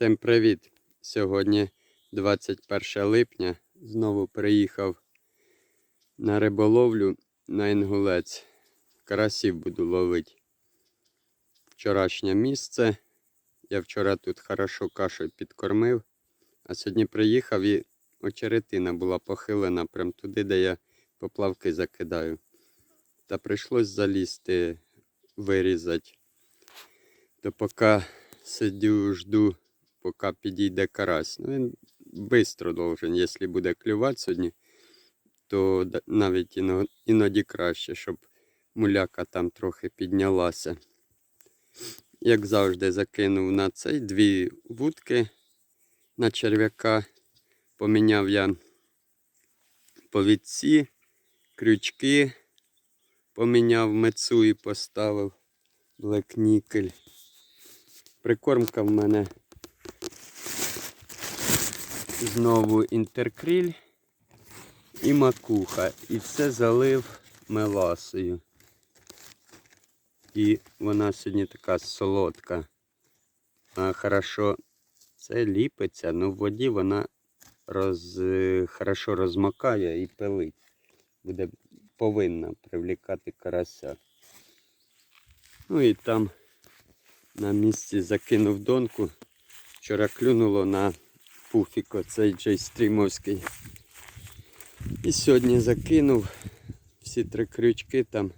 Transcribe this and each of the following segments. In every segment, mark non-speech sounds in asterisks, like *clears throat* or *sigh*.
Всім привіт! Сьогодні 21 липня. Знову приїхав на риболовлю на інгулець. Карасів буду ловити. Вчорашнє місце. Я вчора тут хорошо кашею підкормив. А сьогодні приїхав і очеретина була похилена прямо туди, де я поплавки закидаю. Та прийшлось залізти, вирізати. То поки сидю, жду, поки підійде карась. Ну, він швидко должен, якщо буде клювати сьогодні, то навіть іноді краще, щоб муляка там трохи піднялася. Як завжди, закинув на цей дві вудки на черв'яка. Поміняв я повідці, крючки, поміняв мецу і поставив блекнікель. Прикормка в мене знову інтеркріль і макуха. І все залив меласою. І вона сьогодні така солодка. А, хорошо, це ліпиться, але в воді вона роз, хорошо розмокає і пилить. Буде повинна привлікати карася. Ну і там на місці закинув донку. Вчора клюнуло на пуфік оцей джейстрімовський. І сьогодні закинув всі три крючки там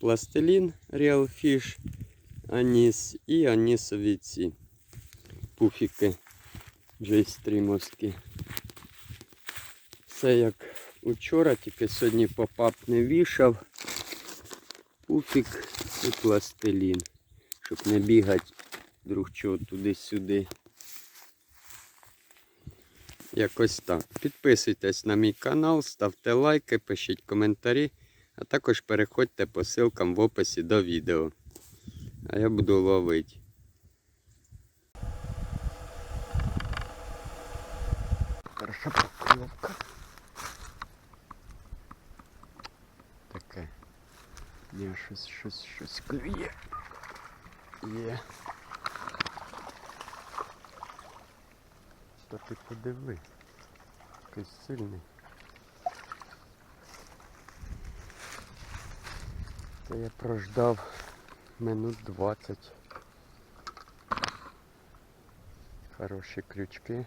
пластилін Real Fish, аніс і анісові ці пуфіки джейстрімовські. Все як учора, тільки сьогодні попап не вішав. Пуфік і пластилін щоб не бігати друг чого туди-сюди. Якось так. Підписуйтесь на мій канал, ставте лайки, пишіть коментарі, а також переходьте по ссылкам в описі до відео. А я буду ловити. Хороша покльовка. Таке. Є щось, щось, щось клює. Є. Та ти подиви. Якийсь сильний. Це я прождав минут 20. Хороші крючки.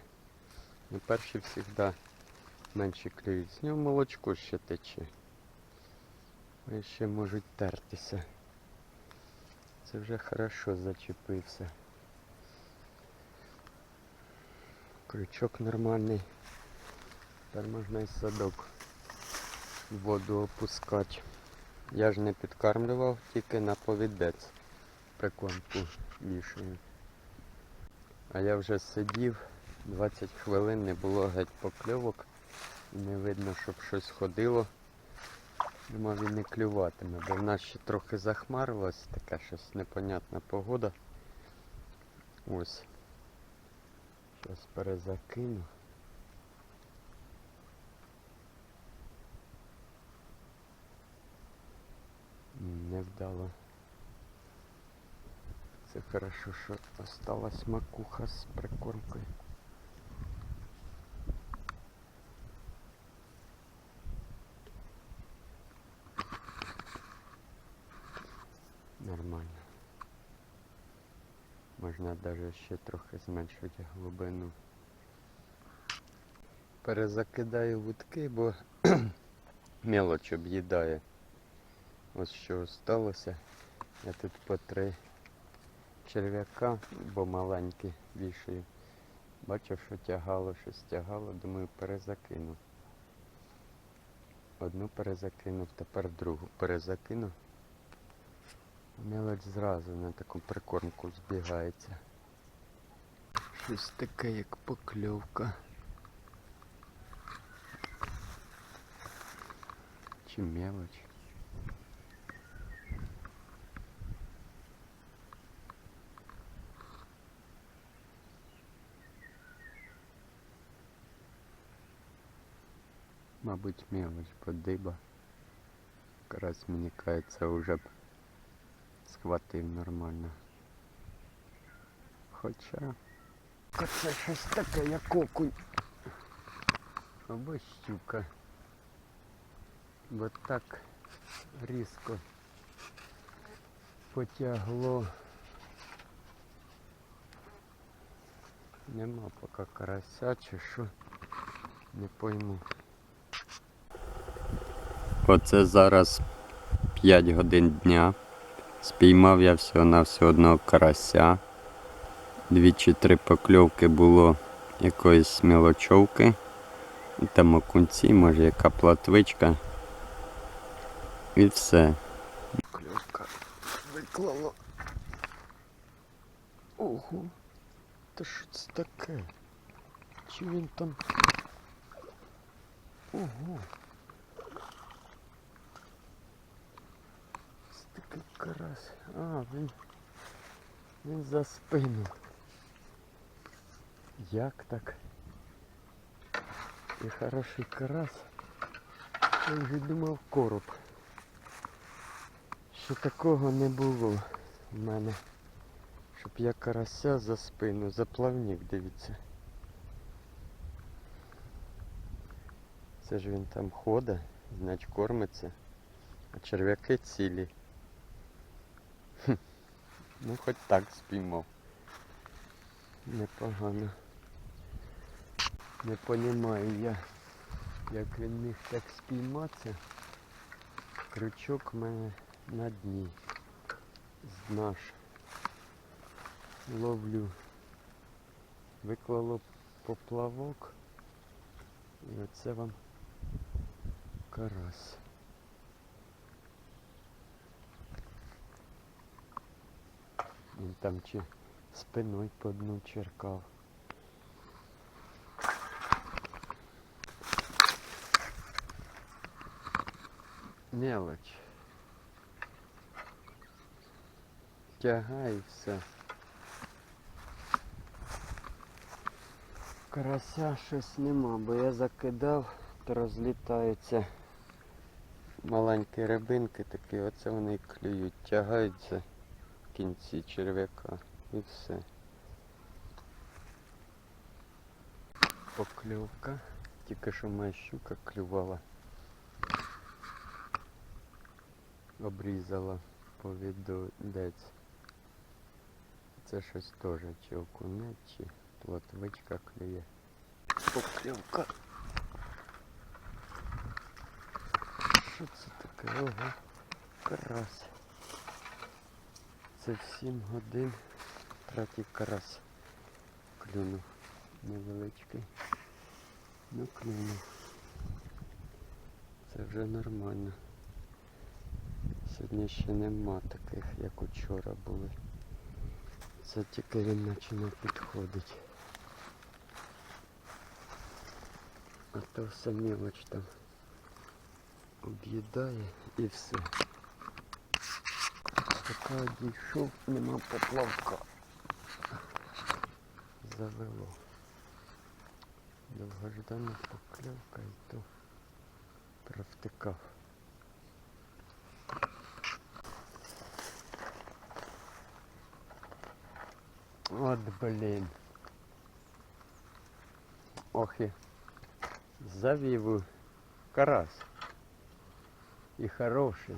Ну перші завжди менші клюють. З нього молочко ще тече. А ще можуть тертися. Це вже хорошо зачепився. Крючок нормальний. Тепер можна і садок в воду опускати. Я ж не підкармлював, тільки на повідець прикормку вішаю. А я вже сидів, 20 хвилин не було геть покльовок. Не видно, щоб щось ходило. Думав він не клюватиме, бо в нас ще трохи захмарилось, така щось непонятна погода. Ось. Зараз перезакину. Не вдало. Це хорошо, що осталась макуха з прикормкою. Нормально. Можна навіть ще трохи зменшити глибину. Перезакидаю вудки, бо *clears throat* мелоч об'їдає. Ось що сталося. Я тут по три черв'яка, бо маленькі вішаю. Бачив, що тягало, щось тягало, думаю, перезакину. Одну перезакинув, тепер другу перезакину. Мелоч зразу на таку прикормку збігається. Щось таке, як покльовка. Чи мелоч? Мабуть, мелоч, бо диба. Якраз мені кається вже б схватив нормально. Хоча це щось таке, як окунь. Або щука. Бо так різко потягло. Нема поки карася чи що. Не пойму. Оце зараз 5 годин дня. Спіймав я всього на всього одного карася. Дві чи три покльовки було якоїсь мілочовки. Там окунці, може яка платвичка. І все. Кльовка виклало. Ого. Та що це таке? Чи він там? Ого. Карась. А, він. Він за спину. Як так? І хороший карась. Я вже короб. Що такого не було в мене. Щоб я карася за спину, за плавник, дивіться. Це ж він там ходить, значить кормиться. А черв'яки цілі. Ну хоч так спіймав. Непогано. Не понімаю я, як він міг так спійматися. Крючок в мене на дні. З наш. Ловлю. Виклало поплавок. І оце вам карась. Він там чи спиною по дну черкав. Мелоч. Тягай все. Карася щось нема, бо я закидав, то розлітаються маленькі рибинки такі, оце вони клюють, тягаються кінці черв'яка і все. Покльовка. Тільки що моя щука клювала. Обрізала повідець. Це щось теж чи окунець, чи плотвичка клює. Покльовка. Що це таке? Ого, карась. Це в 7 годин третій карась клюнув. Невеличкий. Ну клюнув. Це вже нормально. Сьогодні ще нема таких, як учора були. Це тільки він починає підходити. А то все мілоч там об'їдає і все. Поки дійшов, нема поплавка. Завело. Довгождана покльовка і то провтикав. От блін. Ох і завів у карась. І хороший.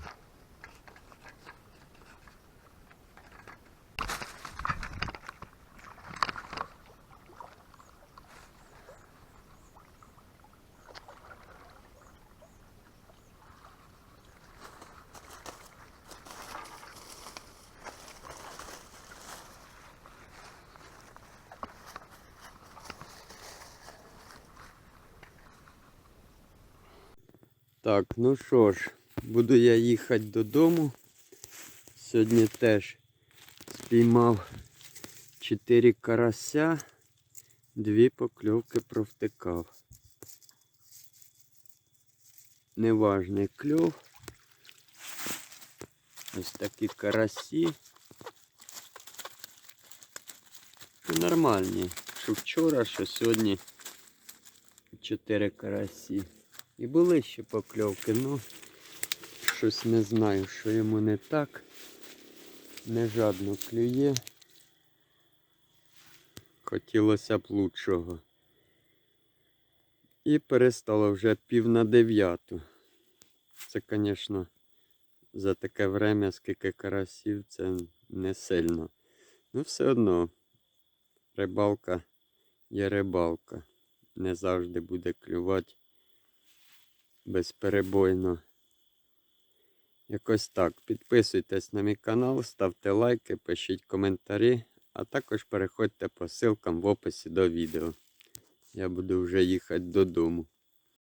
Так, ну що ж, буду я їхати додому. Сьогодні теж спіймав 4 карася, дві покльовки провтикав. Неважний кльов. Ось такі карасі. Ну, Нормальні. Що вчора, що сьогодні 4 карасі. І були ще покльовки, ну щось не знаю, що йому не так. Не жадно клює. Хотілося б лучшого. І перестало вже пів на дев'яту. Це, звісно, за таке время, скільки карасів, це не сильно. Ну, все одно, рибалка є рибалка. Не завжди буде клювати безперебойно. Якось так. Підписуйтесь на мій канал, ставте лайки, пишіть коментарі, а також переходьте по ссылкам в описі до відео. Я буду вже їхати додому.